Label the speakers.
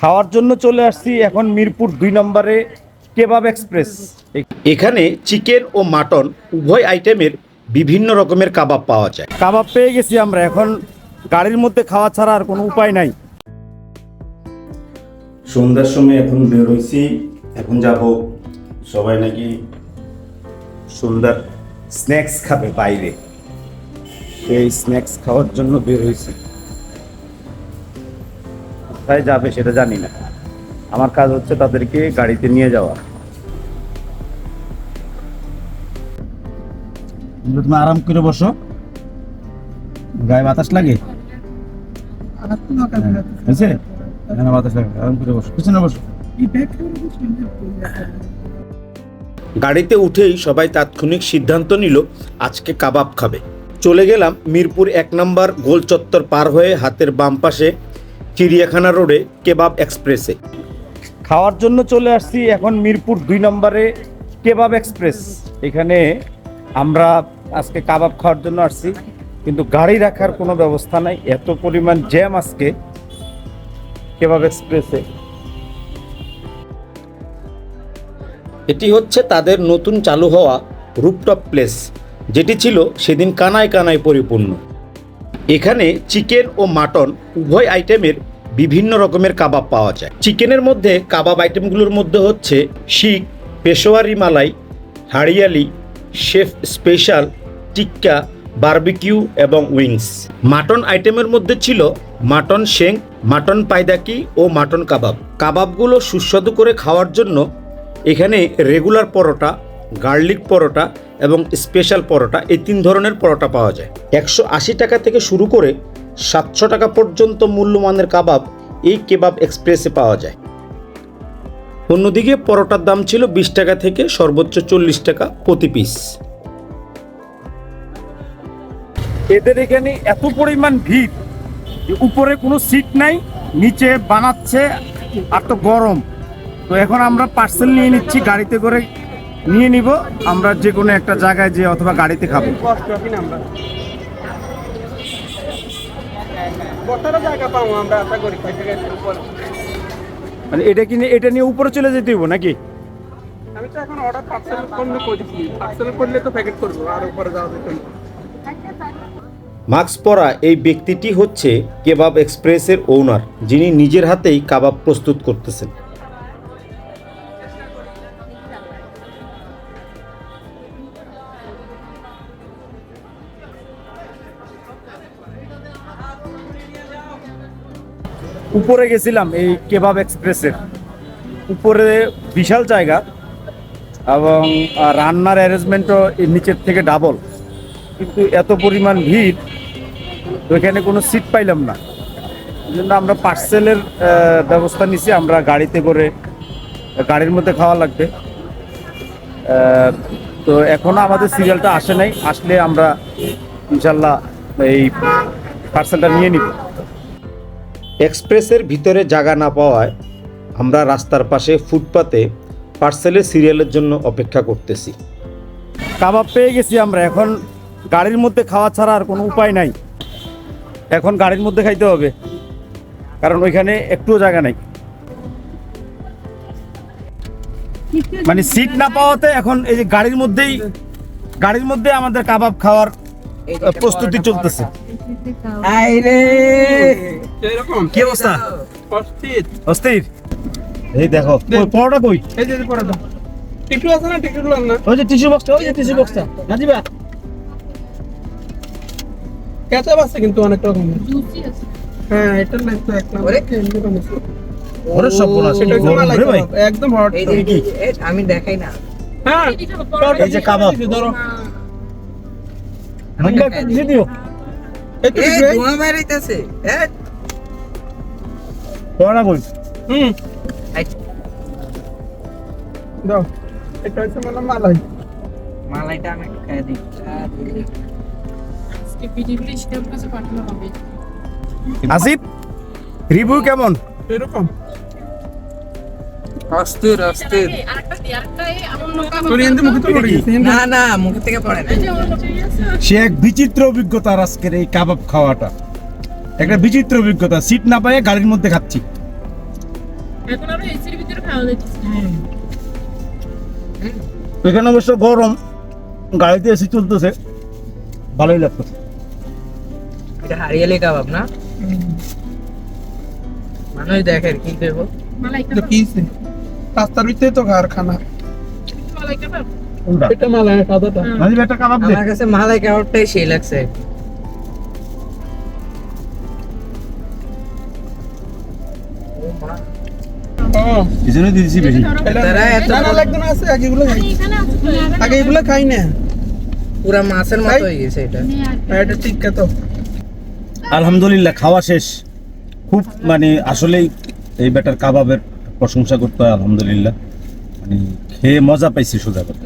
Speaker 1: খাওয়ার জন্য চলে আসছি এখন মিরপুর দুই নম্বরে কেবাব এক্সপ্রেস।
Speaker 2: এখানে চিকেন ও মাটন উভয় আইটেমের বিভিন্ন রকমের কাবাব পাওয়া যায়।
Speaker 1: কাবাব পেয়ে গেছি আমরা এখন গাড়ির মধ্যে খাওয়া ছাড়া আর কোনো উপায় নাই।
Speaker 2: সন্ধ্যার সময় এখন বের হয়েছি এখন যাব সবাই নাকি
Speaker 1: সুন্দর স্ন্যাক্স খাবে বাইরে। সেই স্ন্যাক্স খাওয়ার জন্য বের হয়েছি কোথায় যাবে সেটা জানি না। আমার কাজ হচ্ছে তাদেরকে গাড়িতে নিয়ে যাওয়া। তুমি আরাম করে বসো। গায়ে বাতাস লাগে? বুঝছে এখানে বাতাস লাগে আরাম করে বসো। পিছনে বসো।
Speaker 2: গাড়িতে উঠেই সবাই তাৎক্ষণিক সিদ্ধান্ত নিল আজকে কাবাব খাবে। চলে গেলাম মিরপুর এক নম্বর গোল চত্বর পার হয়ে হাতের বাম পাশে চিড়িয়াখানা রোডে কেবাব এক্সপ্রেসে।
Speaker 1: খাওয়ার জন্য চলে আসছি এখন মিরপুর দুই নম্বরে কেবাব এক্সপ্রেস। এখানে আমরা আজকে কাবাব খাওয়ার জন্য আসছি কিন্তু গাড়ি রাখার কোনো ব্যবস্থা নাই এত পরিমাণ জ্যাম আজকে কেবাব এক্সপ্রেসে।
Speaker 2: এটি হচ্ছে তাদের নতুন চালু হওয়া রুপটপ প্লেস যেটি ছিল সেদিন কানায় কানায় পরিপূর্ণ। এখানে চিকেন ও মাটন উভয় আইটেমের বিভিন্ন রকমের কাবাব পাওয়া যায়। চিকেনের মধ্যে কাবাব আইটেমগুলোর মধ্যে হচ্ছে শিখ, Peshawari malai hariyali, chef special, tikka, barbecue এবং উইংস। মাটন আইটেমের মধ্যে ছিল মাটন শেং, মাটন পায়দাকি ও মাটন কাবাব। কাবাবগুলো সুস্বাদু করে খাওয়ার জন্য এখানে রেগুলার পরোটা গার্লিক পরোটা এবং স্পেশাল পরোটা, এই তিন ধরনের পরোটা পাওয়া যায়। একশো আশি টাকা থেকে শুরু করে সাতশো টাকা পর্যন্ত মূল্যমানের কাবাব এই কেবাব এক্সপ্রেসে পাওয়া যায়। অন্যদিকে পরোটার দাম ছিল বিশ টাকা থেকে সর্বোচ্চ চল্লিশ টাকা প্রতি পিস।
Speaker 1: এদের এখানে এত পরিমাণ ভিড় যে উপরে কোনো সিট নাই, নিচে বানাচ্ছে আর তো গরম। তো এখন আমরা পার্সেল নিয়ে নিচ্ছি, গাড়িতে করে নিয়ে নিব আমরা যে কোনো একটা জায়গায় যে অথবা গাড়িতে খাব। মানে এটা কিনে এটা নিয়ে উপরে চলে যেতে হইব নাকি?
Speaker 3: আমি তো এখন অর্ডার পার্সেল করলে করেছি পার্সেল করলে তো প্যাকেট করব আর উপরে যাওয়া যেত
Speaker 2: মাস্ক পরা এই ব্যক্তিটি হচ্ছে কেবাব এক্সপ্রেসের ওনার যিনি নিজের হাতেই কাবাব প্রস্তুত করতেছেন।
Speaker 1: উপরে গেছিলাম এই কেবাব এক্সপ্রেসের। উপরে বিশাল জায়গা এবং রান্নার অ্যারেঞ্জমেন্টও এর নিচের থেকে ডাবল কিন্তু এত পরিমাণ ভিড় তো এখানে কোনো সিট পাইলাম না। জন্য আমরা পার্সেলের ব্যবস্থা নিছি, আমরা গাড়িতে করে, গাড়ির মধ্যে খাওয়া লাগবে। তো এখনও আমাদের সিরিয়ালটা আসে নাই, আসলে আমরা ইনশাল্লাহ এই পার্সেলটা নিয়ে নিব।
Speaker 2: এক্সপ্রেসের ভিতরে জায়গা না পাওয়ায় আমরা রাস্তার পাশে ফুটপাতে পার্সেলের সিরিয়ালের জন্য অপেক্ষা করতেছি।
Speaker 1: কাবাব পেয়ে গেছি আমরা। এখন গাড়ির মধ্যে খাওয়া ছাড়া আর কোনো উপায় নাই। এখন গাড়ির মধ্যে খাইতে হবে। কারণ ওইখানে একটুও জায়গা নাই। মানে সিট না পাওয়াতে এখন এই যে গাড়ির মধ্যেই গাড়ির মধ্যে আমাদের কাবাব খাওয়ার প্রস্তুতি চলতেছে।
Speaker 3: এরকম।
Speaker 1: কি অবস্থা?
Speaker 3: অস্থির।
Speaker 1: অস্থির? এই দেখো পরোটা কই?
Speaker 3: এই যে আছে না না?
Speaker 1: ওই যে টিস্যু বক্সটা ওই যে টিস্যু বক্সটা না দিবা
Speaker 3: কেচাপ আছে কিন্তু অনেক রকম। হ্যাঁ এক নম্বর
Speaker 1: ওরে। সব বলা
Speaker 3: সেটা
Speaker 1: ভাই।
Speaker 3: একদম হট
Speaker 4: আমি দেখাই না।
Speaker 3: হ্যাঁ।
Speaker 1: এই যে কাবাব।
Speaker 3: ধরো
Speaker 1: দিয়ে দিও।
Speaker 3: এই তো
Speaker 4: ধোঁয়া বেরাইতেছে এই
Speaker 1: পরোটা কই
Speaker 3: হুম। দাও। এটা হচ্ছে মানে মালাই।
Speaker 4: মালাইটা আমি খেয়ে দিই।
Speaker 5: ভিডিওগুলো ইসলাম কাছে পাঠানো হবে
Speaker 1: আসিফ রিভিউ কেমন
Speaker 3: এরকম পড়ে গেছে
Speaker 4: না না মুখ থেকে পড়ে না।
Speaker 1: সে এক বিচিত্র অভিজ্ঞতা আজকের এই কাবাব খাওয়াটা। একটা বিচিত্র অভিজ্ঞতা সিট না পায়ে গাড়ির মধ্যে খাচ্ছি।
Speaker 5: এখন
Speaker 1: অবশ্য গরম গাড়িতে এসি চলতেছে। ভালোই লাগতেছে।
Speaker 4: এটা হারিয়ালি কাবাব না? মানুষ দেখে কি দেবো?
Speaker 5: মালাই
Speaker 3: পিসে রাস্তার ভিতরে তো কারখানা।
Speaker 5: মালাই কাবাব
Speaker 1: কোনটা?
Speaker 3: এটা মালাই সাদাটা
Speaker 1: নাজিব একটা কাবাব দে
Speaker 4: আমার কাছে মালাই কাবাবটাই সেই লাগছে।
Speaker 3: ও।
Speaker 1: দিয়েছি বেশি।
Speaker 4: তারা এত
Speaker 3: না না লাগতো না আছে আগে এগুলো খাই। আগে এগুলো না।
Speaker 4: পুরা মাছের মতো হয়ে গেছে এটা।
Speaker 3: আর এটা ঠিক তো
Speaker 1: আলহামদুলিল্লাহ খাওয়া শেষ। খুব মানে আসলেই এই বেটার কাবাবের প্রশংসা করতে হয় আলহামদুলিল্লাহ। মানে খেয়ে মজা পাইছি সোজা কথা।